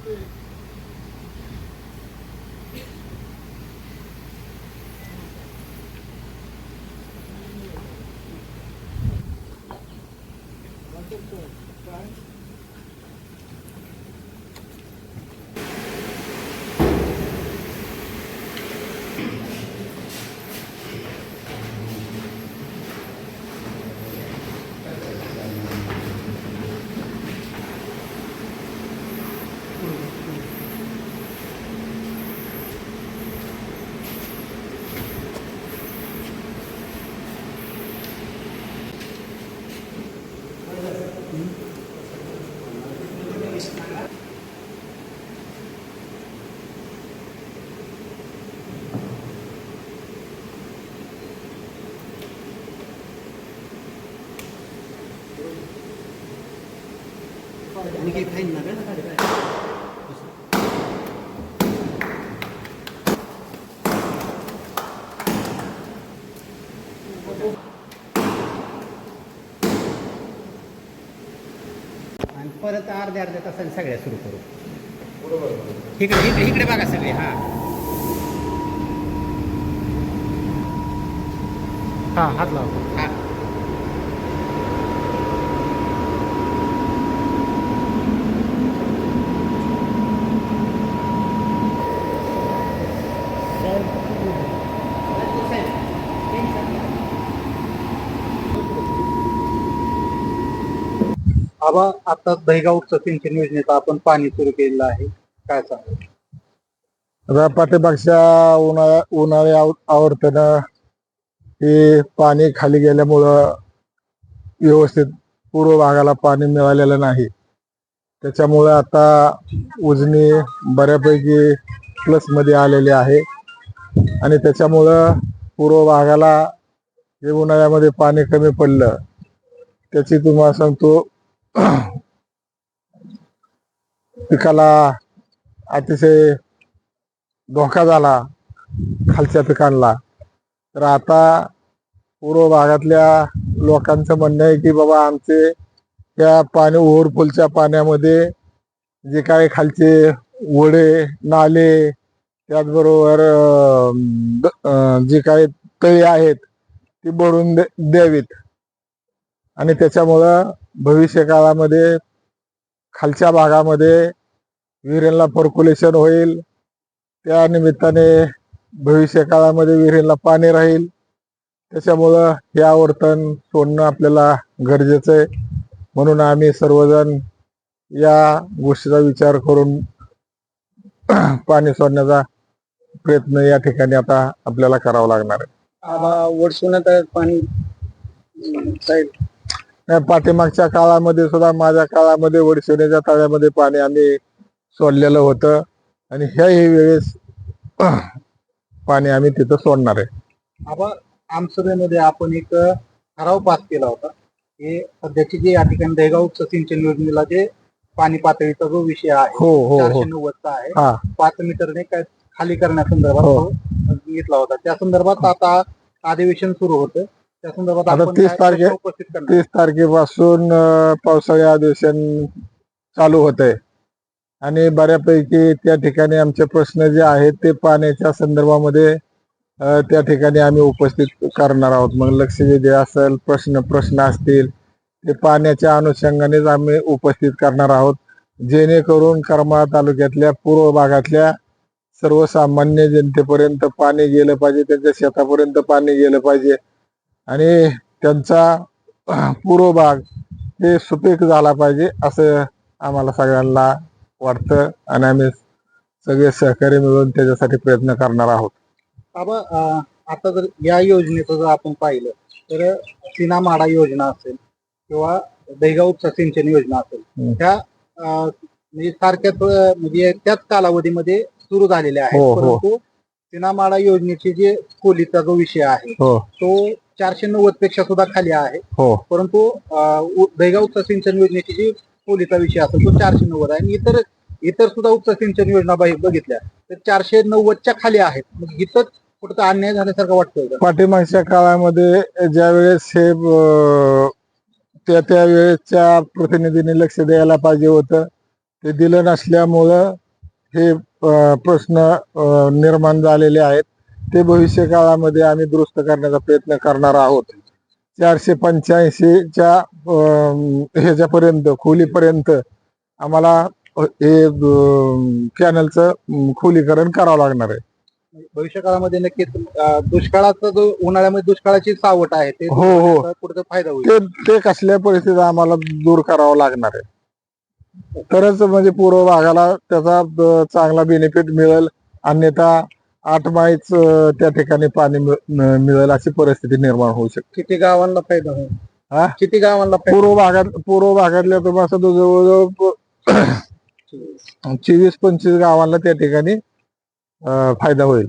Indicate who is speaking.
Speaker 1: आणि काही फाईन ना काय आणि परत अर्ध्या अर्ध्या तासाने सगळ्या सुरू करू. इकडे इकडे इकडे बघा सगळे हा.
Speaker 2: हा हात लावा.
Speaker 3: आबा आता दहीगावचं सिंचन योजनेचा आपण पाणी सुरू केलेलं आहे. काय सांगू
Speaker 2: आता पाठीमागच्या उन्हाळ्या उन्हाळ्या आव- आवर्तनं हे पाणी खाली गेल्यामुळं व्यवस्थित पूर्व भागाला पाणी मिळालेलं नाही. त्याच्यामुळं आता उजनी बऱ्यापैकी प्लसमध्ये आलेली आहे. आणि त्याच्यामुळं पूर्व भागाला जे उन्हाळ्यामध्ये पाणी कमी पडलं त्याची तुम्हाला सांगतो पिकाला अतिशय धोका झाला खालच्या पिकांना. तर आता पूर्व भागातल्या लोकांचं म्हणणं आहे की बाबा आमचे त्या पाणी ओव्हरफुलच्या पाण्यामध्ये जे काही खालचे ओढे नाले त्याचबरोबर अं, द- काही तळी आहेत ती भरून दे- द्यावीत. आणि त्याच्यामुळं भविष्य काळामध्ये खालच्या भागामध्ये विहिरींना पर्क्युलेशन होईल. त्या निमित्ताने भविष्य काळामध्ये विहिरीला पाणी राहील. त्याच्यामुळं हे आवर्तन सोडणं आपल्याला गरजेचं आहे. म्हणून आम्ही सर्वजण या गोष्टीचा विचार करून पाणी सोडण्याचा प्रयत्न या ठिकाणी आता आपल्याला करावा लागणार आहे.
Speaker 3: पाणी
Speaker 2: नाही, पाठीमागच्या काळामध्ये सुद्धा माझ्या काळामध्ये वडशिवण्याच्या तळ्यामध्ये पाणी आम्ही सोडलेलं होतं. आणि ह्याही वेळेस पाणी आम्ही तिथं सोडणार आहे.
Speaker 3: आबा आमसभेमध्ये आपण एक ठराव पास केला होता हे सध्याची जे या ठिकाणी दहीगाव उपसा सिंचन योजनेला जे पाणी पातळीचा जो विषय आहे
Speaker 2: हो हो हो.
Speaker 3: चारशे नव्वदचा आहे पाच मीटरने काय खाली करण्यासंदर्भात
Speaker 2: हो.
Speaker 3: घेतला होता. त्या संदर्भात आता अधिवेशन सुरू होतं. त्या संदर्भात
Speaker 2: आता
Speaker 3: आपण
Speaker 2: 30
Speaker 3: काय
Speaker 2: तारखे-
Speaker 3: प्रश्न उपस्थित करणार?
Speaker 2: तीस तारखेपासून अं, पावसाळी अधिवेशन चालू होत आहे आणि बऱ्यापैकी त्या ठिकाणी आमचे प्रश्न जे आहेत ते पाण्याच्या संदर्भामध्ये अं, त्या ठिकाणी आम्ही उपस्थित करणार आहोत. मग लक्षवेधी असेल प्रश्न प्रश्न असतील ते पाण्याच्या अनुषंगानेच आम्ही उपस्थित करणार आहोत. जेणेकरून करमाळा तालुक्यातल्या पूर्व भागातल्या सर्वसामान्य जनतेपर्यंत पाणी गेलं पाहिजे त्यांच्या शेतापर्यंत पाणी गेलं पाहिजे आणि त्यांचा पूर्व भाग हे सुपीक झाला पाहिजे असं आम्हाला सगळ्यांना वाटतं आणि आम्ही सगळे सहकारी मिळून त्याच्यासाठी प्रयत्न करणार आहोत
Speaker 3: बाबा आता जर या योजनेचं जर आपण पाहिलं तर सीना माडा योजना असेल किंवा दहीगाव उपसा सिंचन योजना असेल. त्या म्हणजे सारख्याच म्हणजे त्याच कालावधीमध्ये सुरू झालेल्या आहेत.
Speaker 2: हो, हो.
Speaker 3: परंतु सीना माडा योजनेची जे खोलीचा जो विषय आहे
Speaker 2: हो.
Speaker 3: तो चारशे नव्वदपेक्षा सुद्धा खाली आहे.
Speaker 2: हो.
Speaker 3: परंतु अं, उ- दहीगाव उपसा सिंचन योजनेची जी खोलीचा विषय असेल तो चारशे नव्वद आहे. आणि इतर इतर सुद्धा उपसा सिंचन योजना बघितल्या. तर चारशे नव्वदच्या खाली आहेत. मग इथं कुठं अन्याय झाल्यासारखं वाटतोय का?
Speaker 2: पाठीमागच्या काळामध्ये ज्या वेळेस हे अं, त्या त्या वेळेसच्या प्रतिनिधींनी लक्ष द्यायला पाहिजे होतं ते दिलं नसल्यामुळं हे प्रश्न निर्माण झालेले आहेत. ते भविष्य काळामध्ये आम्ही दुरुस्त करण्याचा प्रयत्न करणार आहोत. चारशे पंच्याऐंशीच्या ह्याच्यापर्यंत खोलीपर्यंत आम्हाला हे कॅनलचं खोलीकरण करावं लागणार आहे.
Speaker 3: भविष्य काळामध्ये नक्कीच दुष्काळाचा जो उन्हाळ्यामध्ये दुष्काळाची सावट आहे ते
Speaker 2: हो, हो.
Speaker 3: फायदा होईल.
Speaker 2: ते ते कसल्या परिस्थितीत आम्हाला दूर करावं लागणार आहे? तरच म्हणजे पूर्व भागाला त्याचा चांगला बेनिफिट मिळेल. अन्यथा आठ माईच त्या ठिकाणी पाणी मिळेल अशी परिस्थिती निर्माण होऊ शकते.
Speaker 3: किती गावांना फायदा होईल?
Speaker 2: हा?
Speaker 3: किती गावांना फायदा
Speaker 2: पूर्व भागात पूर्व भागातल्या तुम्हाला जवळजवळ चोवीस. पंचवीस गावांना त्या ठिकाणी फायदा होईल.